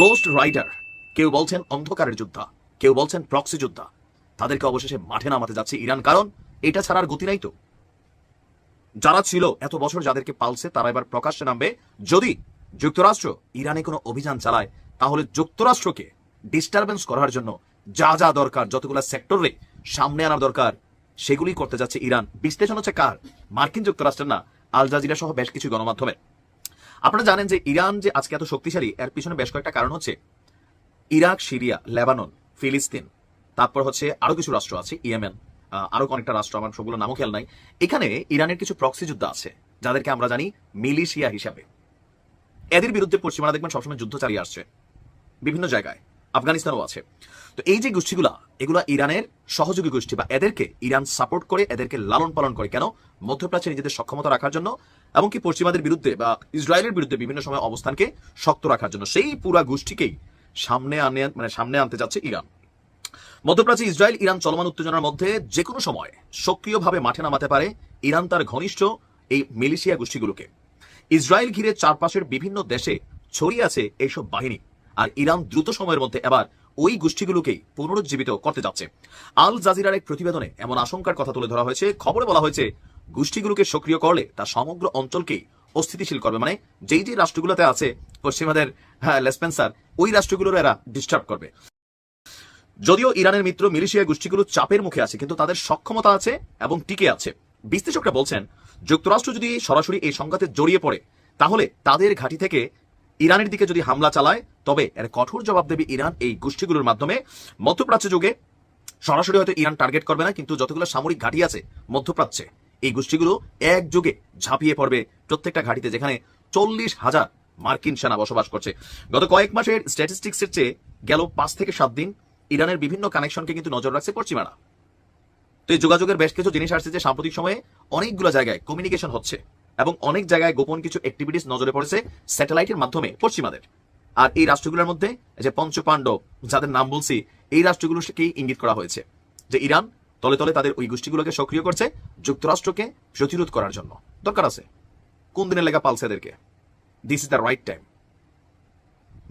Ghost rider কেউ বলছেন অন্ধকারের যোদ্ধা, কেউ বলছেন প্রক্সি যোদ্ধা। তাদেরকে অবশেষে মাঠে নামাতে যাচ্ছে ইরান, কারণ এটা ছাড়া আর গতি নাই তো। যারা ছিল এত বছর যাদেরকে পালছে, তারা এবার প্রকাশ্যে নামবে। যদি যুক্তরাষ্ট্র ইরানে কোনো অভিযান চালায়, তাহলে যুক্তরাষ্ট্রকে ডিস্টারবেন্স করার জন্য যা যা দরকার, যতগুলো সেক্টরে সামনে আনার দরকার সেগুলি করতে যাচ্ছে ইরান। বিশ্লেষণ হচ্ছে কার? মার্কিন যুক্তরাষ্ট্রের না, আল জাজিরা সহ বেশ কিছু গণমাধ্যমের। আপনারা জানেন যে ইরান যে আজকে এত শক্তিশালী, এর পিছনে বেশ কয়েকটা কারণ হচ্ছে। ইরাক, সিরিয়া, লেবানন, ফিলিস্তিন, তারপর হচ্ছে আরও কিছু রাষ্ট্র আছে, ইয়েমেন আরও অনেকটা রাষ্ট্র, আমার সবগুলো নামও খেয়াল নাই। এখানে ইরানের কিছু প্রক্সি যুদ্ধ আছে, যাদেরকে আমরা জানি মিলিশিয়া হিসাবে। এদের বিরুদ্ধে পশ্চিমারা দেখবেন সবসময় যুদ্ধ চালিয়ে আসছে, বিভিন্ন জায়গায়। আফগানিস্তানও আছে। তো এই যে গোষ্ঠীগুলা, এগুলা ইরানের সহযোগী গোষ্ঠী বা এদেরকে ইরান সাপোর্ট করে, এদেরকে লালন পালন করে কেন? মধ্যপ্রাচ্যে নিজেদের সক্ষমতা রাখার জন্য, এমনকি পশ্চিমাদের বিরুদ্ধে বা ইসরায়েলের বিরুদ্ধে বিভিন্ন সময় অবস্থানকে শক্ত রাখার জন্য। সেই পুরা গোষ্ঠীকেই সামনে আনে মানে সামনে আনতে যাচ্ছে ইরান। মধ্যপ্রাচ্যে ইসরায়েল, ইরান চলমান উত্তেজনার মধ্যে যে কোনো সময় সক্রিয়ভাবে মাঠে নামাতে পারে ইরান তার ঘনিষ্ঠ এই মিলিশিয়া গোষ্ঠীগুলোকে। ইসরায়েল ঘিরে চারপাশের বিভিন্ন দেশে ছড়িয়ে আছে এইসব বাহিনী। আর ইরান দ্রুত সময়ের মধ্যে এবার ওই গোষ্ঠীগুলোকেই পুনরুজ্জীবিত করতে যাচ্ছে। আল জাজিরার এক প্রতিবেদনে এমন আশঙ্কার কথা তুলে ধরা হয়েছে। খবরে বলা হয়েছে, গোষ্ঠীগুলোকে সক্রিয় করলে তা সমগ্র অঞ্চলকেই অস্থিতিশীল করবে। মানে যেই যে রাষ্ট্রগুলোতে আছে, পশ্চিমাদের হ্যাঁ লেসপেন্সার, ওই রাষ্ট্রগুলোর এরা ডিস্টার্ব করবে। যদিও ইরানের মিত্র মিলিশিয়া গোষ্ঠীগুলো চাপের মুখে আছে, কিন্তু তাদের সক্ষমতা আছে এবং টিকে আছে। বিশ্লেষকরা বলছেন, যুক্তরাষ্ট্র যদি সরাসরি এই সংঘাতে জড়িয়ে পড়ে, তাহলে তাদের ঘাঁটি থেকে ইরানের দিকে যদি হামলা চালায়, তবে এর কঠোর জবাব দেবে ইরান এই গোষ্ঠীগুলোর মাধ্যমে। মধ্যপ্রাচ্য যুগে সরাসরি হয়তো ইরান টার্গেট করবে না, কিন্তু যতগুলো সামরিক ঘাঁটি আছে মধ্যপ্রাচ্যে, এই গোষ্ঠীগুলো একযোগে ঝাঁপিয়ে পড়বে প্রত্যেকটা ঘাঁটিতে, যেখানে চল্লিশ হাজার মার্কিন সেনা বসবাস করছে। গত কয়েক মাসের স্ট্যাটিস্টিক্সের চেয়ে গেল পাঁচ থেকে সাত দিন ইরানের বিভিন্ন কানেকশনকে কিন্তু নজর রাখছে পশ্চিমারা। তো এই যোগাযোগের বেশ কিছু জিনিস আসছে যে সাম্প্রতিক সময়ে অনেকগুলো জায়গায় কমিউনিকেশন হচ্ছে। এবং অনেক জায়গায় গোপন কিছু অ্যাক্টিভিটিস নজরে পড়েছে স্যাটেলাইটের মাধ্যমে পশ্চিমাদের। আর এই রাষ্ট্রগুলোর মধ্যে যে পঞ্চপাণ্ডব, যাদের নাম বলছি, এই রাষ্ট্রগুলোকেই ইঙ্গিত করা হয়েছে যে ইরান তলে তলে তাদের ওই গোষ্ঠীগুলোকে সক্রিয় করছে যুক্তরাষ্ট্রকে প্রতিরোধ করার জন্য। দরকার আছে। কোন দিনের লেখা পালছে এদেরকে? This is the right time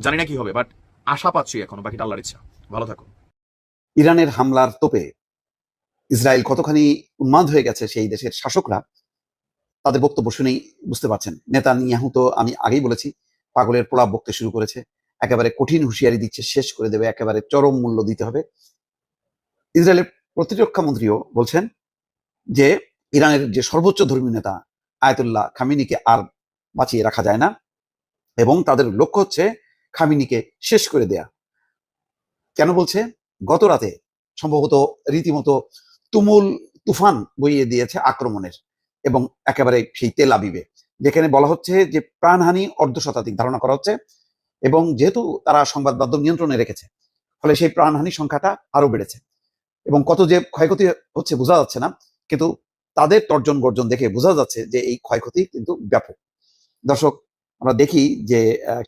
জানি না কি হবে বাট আশা পাচ্ছি এখন, বাকিটা আল্লাহর ইচ্ছা। ভালো থাকুন। ইরানের হামলার তোপে ইসরায়েল কতখানি উন্মাদ হয়ে গেছে সেই দেশের শাসকরা তাদের বক্তব্য শুনেই বুঝতে পারছেন। নেতা নিয়াহু তো আমি আগেই বলেছি, পাগলের প্রলাপ বকতে শুরু করেছে। একেবারে কঠিন হুঁশিয়ারি দিচ্ছে, শেষ করে দেবে, একেবারে চরম মূল্য দিতে হবে। ইসরায়েলের প্রতিরক্ষা মন্ত্রীও বলছেন যে, ইরানের যে সর্বোচ্চ ধর্মীয় নেতা আয়তুল্লাহ খামিনিকে আর বাঁচিয়ে রাখা যায় না এবং তাদের লক্ষ্য হচ্ছে খামিনিকে শেষ করে দেয়া। কেন বলছে? গত রাতে সম্ভবত রীতিমতো তুমুল তুফান বইয়ে দিয়েছে আক্রমণের। এবং একেবারে সেই তেল আবিবে। যেখানে বলা হচ্ছে যে প্রাণহানি অর্ধ শতাধিক ধারণা করা হচ্ছে এবং যেহেতু তারা সংবাদ মাধ্যম নিয়ন্ত্রণে রেখেছে, ফলে সেই প্রাণহানির সংখ্যাটা আরও বেড়েছে। এবং কত যে ক্ষয়ক্ষতি হচ্ছে বোঝা যাচ্ছে না, কিন্তু তাদের তর্জন গর্জন দেখে বোঝা যাচ্ছে যে এই ক্ষয়ক্ষতি কিন্তু ব্যাপক। দর্শক, আমরা দেখি যে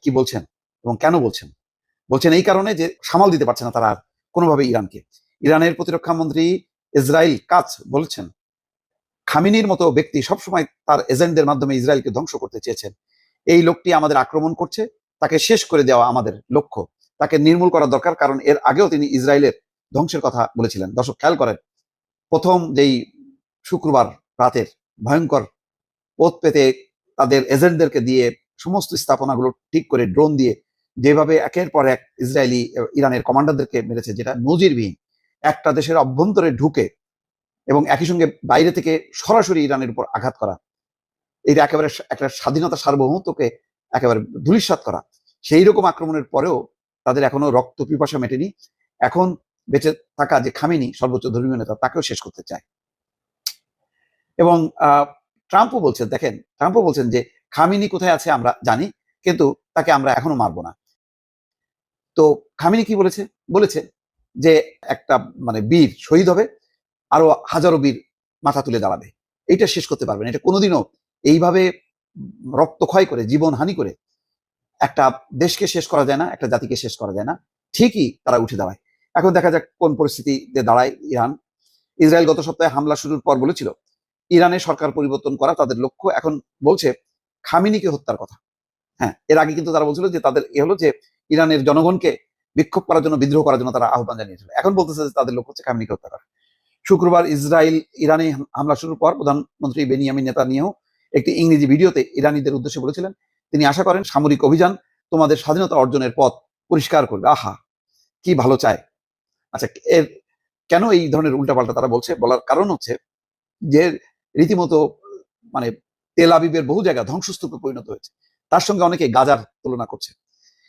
কি বলছেন এবং কেন বলছেন? বলছেন এই কারণে যে সামাল দিতে পারছে না তারা কোনোভাবে ইরানকে। ইরানের প্রতিরক্ষা মন্ত্রী ইসরায়েল কাজ বলছেন খামিনির মতো ব্যক্তি সবসময় তার এজেন্টদের মাধ্যমে ইসরায়েলকে ধ্বংস করতে চেয়েছেন। এই লোকটি আমাদের আক্রমণ করছে, তাকে শেষ করে দেওয়া আমাদের লক্ষ্য। তাকে নির্মূল করা দরকার, কারণ এর আগেও তিনি ইসরায়েলের ধ্বংসের কথা বলেছিলেন। দর্শক, খেয়াল করেন, প্রথম যেই শুক্রবার রাতের ভয়ঙ্কর পথ পেতে তাদের এজেন্টদেরকে দিয়ে সমস্ত স্থাপনাগুলো ঠিক করে ড্রোন দিয়ে যেভাবে একের পর এক ইসরায়েলি ইরানের কমান্ডারদেরকে মেরেছে, যেটা নজিরবিহীন। একটা দেশের অভ্যন্তরে ঢুকে এবং একই সঙ্গে বাইরে থেকে সরাসরি ইরানের উপর আঘাত করা। এটা একেবারে একটা স্বাধীনতা সার্বভৌমত্বকে একেবারে ধূলিসাৎ করা। সেই রকম আক্রমণের পরেও তাদের এখনও রক্ত পিপাসা মেটেনি। এখন বেঁচে থাকা যে খামেনি, সর্বোচ্চ ধর্মীয় নেতা, তাকেও শেষ করতে চায়। এবং ট্রাম্পও বলছেন, দেখেন, ট্রাম্পও বলছেন যে খামিনি কোথায় আছে আমরা জানি, কিন্তু তাকে আমরা এখনও মারবো না। তো খামিনি কি বলেছে? বলেছে যে একটা মানে বীর শহীদ হবে আরও হাজারো বীর মাথা তুলে দাঁড়াবে। এইটা শেষ করতে পারবে না। এটা কোনোদিনও এইভাবে রক্তক্ষয় করে, জীবন হানি করে একটা দেশকে শেষ করা যায় না, একটা জাতিকে শেষ করা যায় না। ঠিকই তারা উঠে দাঁড়ায়। এখন দেখা যাক কোন পরিস্থিতিতে দাঁড়ায় ইরান। ইসরায়েল গত সপ্তাহে হামলা শুরুর পর বলেছিল, ইরানে সরকার পরিবর্তন করা তাদের লক্ষ্য। এখন বলছে, খামিনিকে হত্যার কথা। হ্যাঁ এর আগে কিন্তু তারা বলছিল যে তাদের এ হলো যে ইরানের জনগণকে বিক্ষোভ করার জন্য, বিদ্রোহ করার জন্য তারা আহ্বান জানিয়েছিল। এখন বলতেছে যে তাদের লক্ষ্য হচ্ছে খামিনিকে হত্যা করা। শুক্রবার ইসরায়েল ইরানে হামলা শুরুর পর প্রধানমন্ত্রী বেনিয়ামিন নেতানিয়াহু একটি ইংরেজি ভিডিওতে ইরানিদের উদ্দেশ্যে বলেছিলেন, তিনি আশা করেন সামরিক অভিযান তোমাদের স্বাধীনতা অর্জনের পথ পরিষ্কার করবে। আহা, কি ভালো চায়। আচ্ছা এর কেন এই ধরনের উল্টাপাল্টা তারা বলছে? বলার কারণ হচ্ছে যে রীতিমতো মানে তেল আবিবের বহু জায়গা ধ্বংসস্তূপে পরিণত হয়েছে। তার সঙ্গে অনেকে গাজার তুলনা করছে।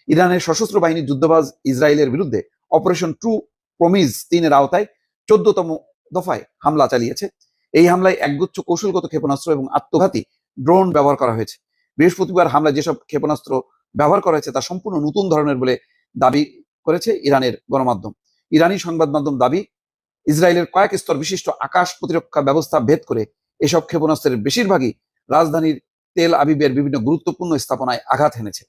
ইরানের সশস্ত্র বাহিনীর যুদ্ধবাজ ইসরায়েলের বিরুদ্ধে অপারেশন ট্রু প্রমিজ তিনের আওতায় চোদ্দতম দফায় হামলা চালিয়েছে। এই হামলায় একগুচ্ছ কৌশলগত ক্ষেপণাস্ত্র এবং আত্মঘাতী ড্রোন ব্যবহার করা হয়েছে। বৃহস্পতিবার হামলায় যেসব ক্ষেপণাস্ত্র ব্যবহার করা হয়েছে তা সম্পূর্ণ নতুন ধরনের বলে দাবি করেছে ইরানের গণমাধ্যম। ইরানি সংবাদ মাধ্যম দাবি, ইসরায়েলের কয়েক স্তর বিশিষ্ট আকাশ প্রতিরক্ষা ব্যবস্থা ভেদ করে এসব ক্ষেপণাস্ত্রের বেশিরভাগই রাজধানীর তেল আবিবের বিভিন্ন গুরুত্বপূর্ণ স্থাপনায় আঘাত হেনেছে।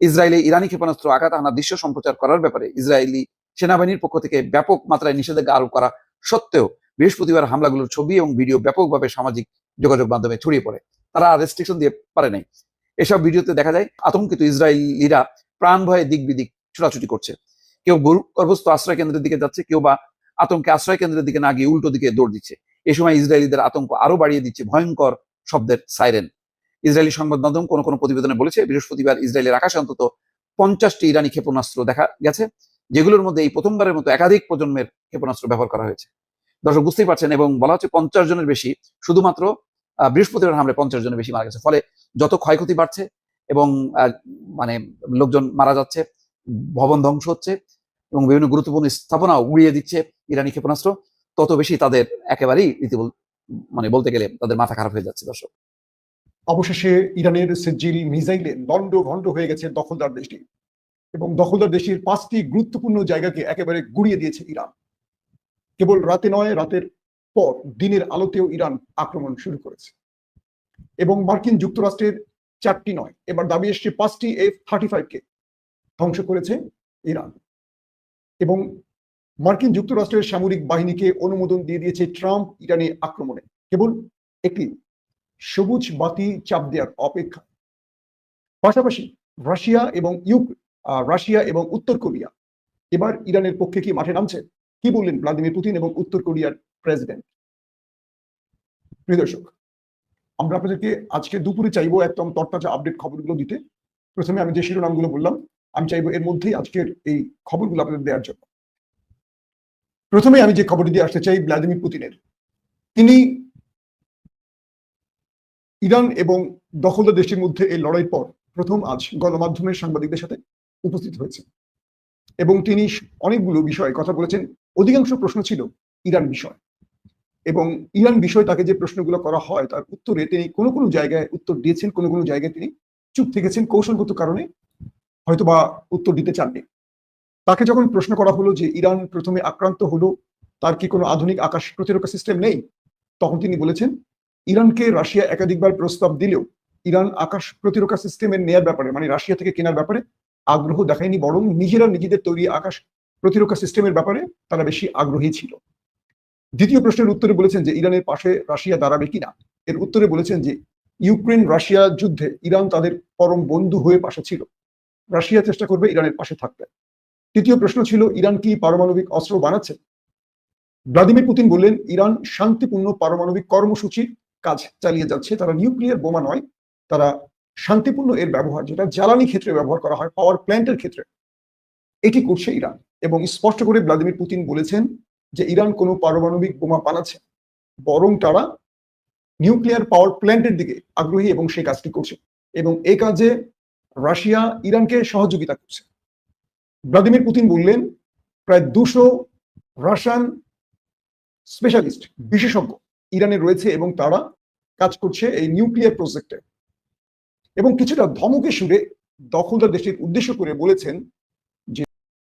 ইসরায়েলে ইরানি ক্ষেপণাস্ত্র আঘাত হানা দৃশ্য সম্প্রচার করার ব্যাপারে ইসরায়েলি সেনাবাহিনীর পক্ষ থেকে ব্যাপক মাত্রায় নিষেধাজ্ঞা আরোপ করা সত্ত্বেও বৃহস্পতিবার হামলাগুলোর ছবি এবং ভিডিও ব্যাপকভাবে সামাজিক যোগাযোগ মাধ্যমে ছড়িয়ে পড়ে। তারা রেস্ট্রিকশন দিয়ে পারে নাই। এসব ভিডিওতে দেখা যায়, আতঙ্কিত ইসরায়েলিরা প্রাণ ভয়ে দিক বিদিক ছোটাছুটি করছে। কেউ গর্ভস্থ আশ্রয় কেন্দ্রের দিকে যাচ্ছে, কেউ বা আতঙ্কে আশ্রয় কেন্দ্রের দিকে না গিয়ে উল্টো দিকে দৌড় দিচ্ছে। এ সময় ইসরায়েলিদের আতঙ্ক আরও বাড়িয়ে দিচ্ছে ভয়ঙ্কর শব্দের সাইরেন ইসরায়েলি সংবাদ মাধ্যম কোনো কোনো প্রতিবেদনে বলেছে, বৃহস্পতিবার ইসরায়েলের আকাশে অন্তত পঞ্চাশটি ইরানি ক্ষেপণাস্ত্র দেখা গেছে। যেগুলোর মধ্যে এই প্রথমবারের মতো একাধিক প্রজন্মের ক্ষেপণাস্ত্র ব্যবহার করা হয়েছে। দর্শক বুঝতেই পারছেন এবং বলা হচ্ছে পঞ্চাশ জনের বেশি, শুধুমাত্র বৃহস্পতিবার হামলায় পঞ্চাশ জনের বেশি মারা গেছে। ফলে যত ক্ষয়ক্ষতি বাড়ছে এবং মানে লোকজন মারা যাচ্ছে, ভবন ধ্বংস হচ্ছে এবং বিভিন্ন গুরুত্বপূর্ণ স্থাপনা উড়িয়ে দিচ্ছে ইরানি ক্ষেপণাস্ত্র, তত বেশি তাদের একেবারেই রীতি বল- মানে বলতে গেলে তাদের মাথা খারাপ হয়ে যাচ্ছে দর্শক। অবশেষে ইরানের সেজিল মিসাইলে লন্ড ভন্ড হয়ে গেছে দখলদার দেশটি। এবং দখলদার দেশের পাঁচটি গুরুত্বপূর্ণ জায়গাকে একেবারে গুড়িয়ে দিয়েছে ইরান। কেবল রাতে নয় রাতের পর দিনের আলোতেও ইরান আক্রমণ শুরু করেছে। এবং মার্কিন যুক্তরাষ্ট্রের চারটি নয় এবার দাবি এসছে পাঁচটি এফ থার্টি ফাইভকে ধ্বংস করেছে ইরান। এবং মার্কিন যুক্তরাষ্ট্রের সামরিক বাহিনীকে অনুমোদন দিয়ে দিয়েছে ট্রাম্প ইরানি আক্রমণে। কেবল একটি সবুজ বাতি চাপ দেওয়ার অপেক্ষা। পাশাপাশি রাশিয়া এবং ইউক আহ, রাশিয়া এবং উত্তর কোরিয়া। এবার ইরানের পক্ষে কি মাঠে নামছে? কি বললেন ভ্লাদিমির পুতিন এবং উত্তর কোরিয়ার প্রেসিডেন্ট? প্রিয় দর্শক, আমরা আপনাদেরকে আজকে দুপুরে চাইব একদম তরতাজা আপডেট খবরগুলো দিতে। প্রথমে আমি যে শিরোনামগুলো বললাম, আমি চাইব এর মধ্যেই আজকের এই খবরগুলো আপনাদের দেওয়ার জন্য। প্রথমে আমি যে খবরটি দিয়ে আসতে চাই ভ্লাদিমির পুতিনের। তিনি ইরান এবং দখলদার দেশের মধ্যে এই লড়াই পর প্রথম আজ গণমাধ্যমের সাংবাদিকদের সাথে উপস্থিত হয়েছে এবং তিনি অনেকগুলো বিষয়ে কথা বলেছেন। অধিকাংশ প্রশ্ন ছিল ইরান বিষয়। এবং ইরান বিষয়ে তাকে যে প্রশ্নগুলো করা হয়, তার উত্তরে তিনি কোনো কোনো জায়গায় উত্তর দিয়েছেন, কোনো কোনো জায়গায় তিনি চুপ থেকেছেন কৌশলগত কারণে হয়তোবা উত্তর দিতে চাননি। তাকে যখন প্রশ্ন করা হলো যে ইরান প্রথমে আক্রান্ত হলো, তার কি কোনো আধুনিক আকাশ প্রতিরক্ষা সিস্টেম নেই? তখন তিনি বলেছেন, ইরানকে রাশিয়া একাধিকবার প্রস্তাব দিলেও ইরান আকাশ প্রতিরক্ষা সিস্টেমের নেয়ার ব্যাপারে মানে রাশিয়া থেকে কেনার ব্যাপারে আগ্রহ দেখায়নি, বরং নিজেরা নিজেদের তৈরি আকাশ প্রতিরক্ষা সিস্টেমের ব্যাপারে তারা বেশি আগ্রহী ছিল। দ্বিতীয় প্রশ্নের উত্তরে বলেছেন যে, ইরানের পাশে রাশিয়া দাঁড়াবে কিনা? এর উত্তরে বলেছেন যে, ইউক্রেন রাশিয়া যুদ্ধে ইরান তাদের পরম বন্ধু হয়ে পাশে ছিল। রাশিয়া চেষ্টা করবে ইরানের পাশে থাকতে। তৃতীয় প্রশ্ন ছিল, ইরান কি পারমাণবিক অস্ত্র বানাচ্ছে? ভ্লাদিমির পুতিন বললেন, ইরান শান্তিপূর্ণ পারমাণবিক কর্মসূচির কাজ চালিয়ে যাচ্ছে। তারা নিউক্লিয়ার বোমা নয়, তারা শান্তিপূর্ণ এর ব্যবহার, যেটা জ্বালানি ক্ষেত্রে ব্যবহার করা হয় পাওয়ার প্ল্যান্টের ক্ষেত্রে। এটি করছে ইরান এবং স্পষ্ট করে ভ্লাদিমির পুতিন বলেছেন যে ইরান কোনো পারমাণবিক বোমা বানাচ্ছে, বরং তারা নিউক্লিয়ার পাওয়ার প্ল্যান্টের দিকে আগ্রহী এবং সেই কাজটি করছে এবং এই কাজে রাশিয়া ইরানকে সহযোগিতা করছে। ভ্লাদিমির পুতিন বললেন, প্রায় দুশো রাশিয়ান স্পেশালিস্ট বিশেষজ্ঞ ইরানে রয়েছে এবং তারা কাজ করছে এই নিউক্লিয়ার প্রজেক্টে এবং কিছুটা ধমকে সুরে দখলদার দেশটির উদ্দেশ্য করে বলেছেন